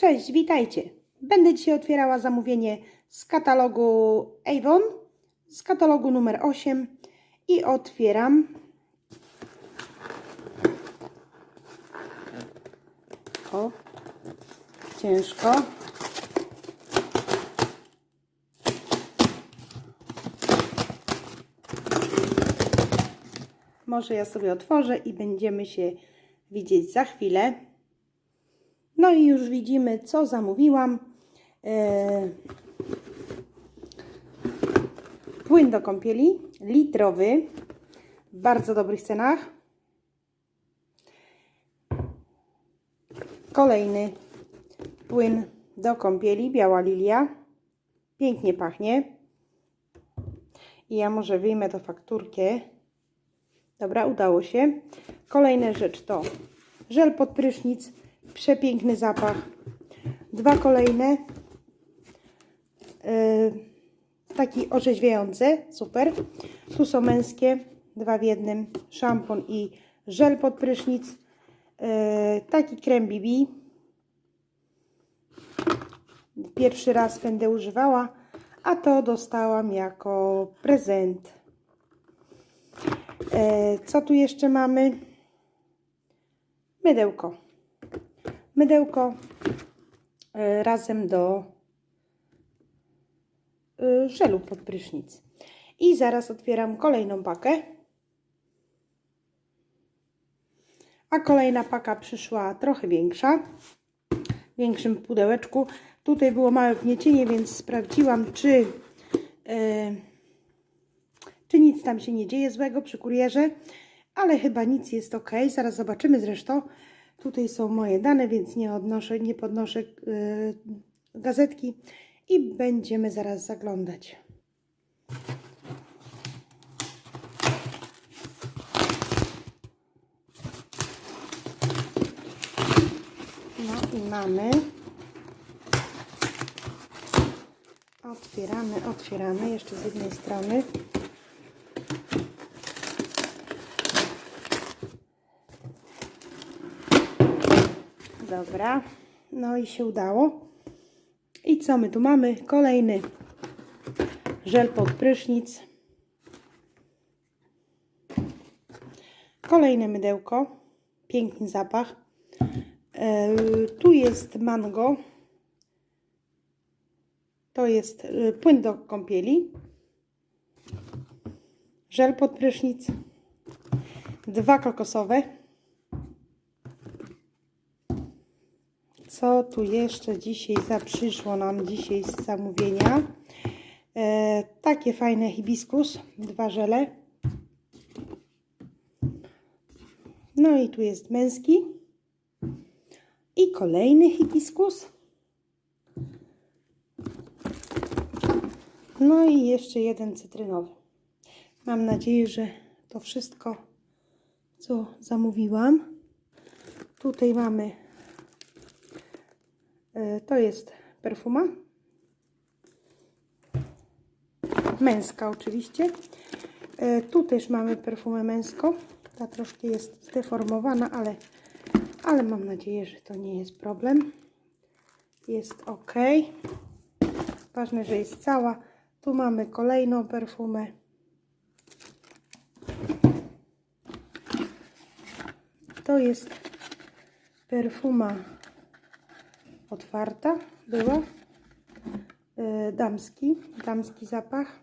Cześć, witajcie. Będę dzisiaj otwierała zamówienie z katalogu Avon, z katalogu numer 8 i otwieram. O, ciężko. Może ja sobie otworzę i będziemy się widzieć za chwilę. No i już widzimy, co zamówiłam. E, płyn do kąpieli, litrowy, w bardzo dobrych cenach. Kolejny płyn do kąpieli, biała lilia. Pięknie pachnie. I ja może wyjmę to fakturkę. Dobra, udało się. Kolejna rzecz to żel pod prysznic, przepiękny zapach. Dwa kolejne, yy, taki orzeźwiający, super. Tu są męskie, dwa w jednym, szampon i żel pod prysznic. Yy, taki krem BB. Pierwszy raz będę używała, a to dostałam jako prezent. E, Co tu jeszcze mamy? Mydełko. Mydełko e, razem do e, żelu pod prysznic. I zaraz otwieram kolejną pakę. A kolejna paka przyszła trochę większa. W większym pudełeczku. Tutaj było małe wgniecienie, więc sprawdziłam, czy... e, czy nic tam się nie dzieje złego przy kurierze, ale chyba nic jest ok. Zaraz zobaczymy zresztą. Tutaj są moje dane, więc nie odnoszę, nie podnoszę yy, gazetki i będziemy zaraz zaglądać. No i mamy. Otwieramy, otwieramy jeszcze z jednej strony. Dobra, no i się udało. I co my tu mamy? Kolejny żel pod prysznic. Kolejne mydełko. Piękny zapach. E, tu jest mango. To jest e, płyn do kąpieli. Żel pod prysznic. Dwa kokosowe. Co tu jeszcze dzisiaj zaprzyszło nam dzisiaj z zamówienia? E, takie fajne hibiskus, dwa żele. No i tu jest męski. I kolejny hibiskus. No i jeszcze jeden cytrynowy. Mam nadzieję, że to wszystko, co zamówiłam. Tutaj mamy To jest perfuma. Męska oczywiście. E, Tu też mamy perfumę męską. Ta troszkę jest zdeformowana, ale, ale mam nadzieję, że to nie jest problem. Jest ok. Ważne, że jest cała. Tu mamy kolejną perfumę. To jest perfuma otwarta była. Yy, damski, damski zapach.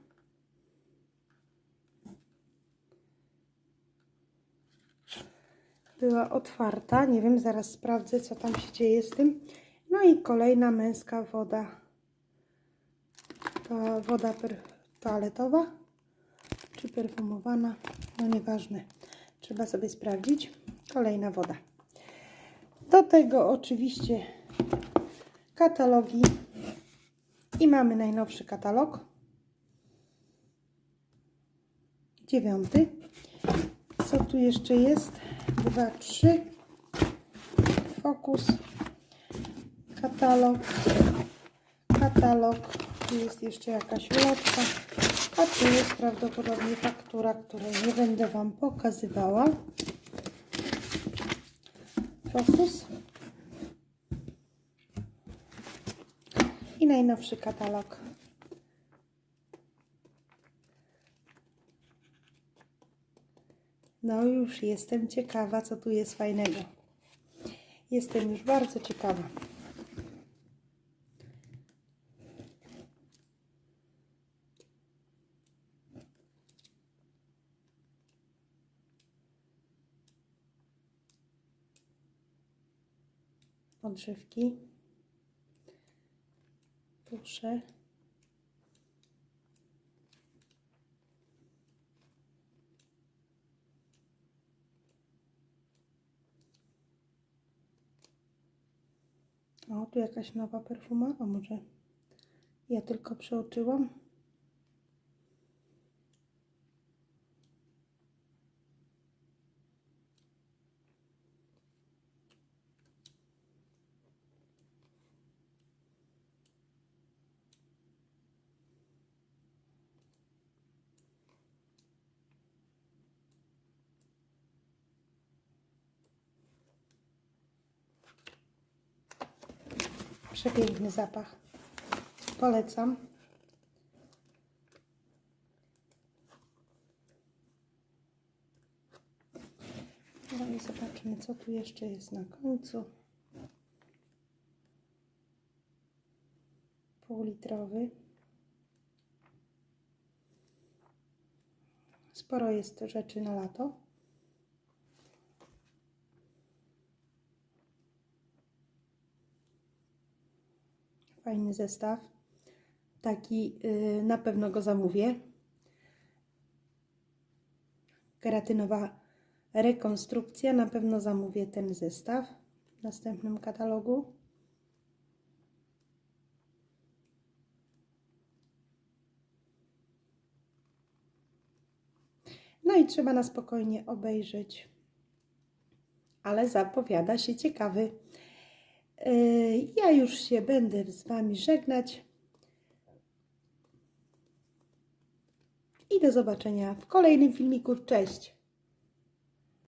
Była otwarta. Nie wiem, zaraz sprawdzę, co tam się dzieje z tym. No i kolejna męska woda. To woda toaletowa czy perfumowana. No nieważne. Trzeba sobie sprawdzić. Kolejna woda. Do tego oczywiście katalogi i mamy najnowszy katalog. Dziewiąty. Co tu jeszcze jest? Dwa, trzy. Fokus. Katalog. Katalog. Tu jest jeszcze jakaś ulotka. A tu jest prawdopodobnie faktura, której nie będę Wam pokazywała. Fokus. I najnowszy katalog. No już jestem ciekawa, co tu jest fajnego. Jestem już bardzo ciekawa. Odżywki. Proszę. O, tu jakaś nowa perfuma, a może ja tylko przeoczyłam? Przepiękny zapach. Polecam. No i zobaczmy, co tu jeszcze jest na końcu. Półlitrowy. Sporo jest rzeczy na lato. Fajny zestaw. Taki y, na pewno go zamówię. Keratynowa rekonstrukcja. Na pewno zamówię ten zestaw w następnym katalogu. No i trzeba na spokojnie obejrzeć. Ale zapowiada się ciekawy. Yy, Ja już się będę z Wami żegnać. I do zobaczenia w kolejnym filmiku. Cześć!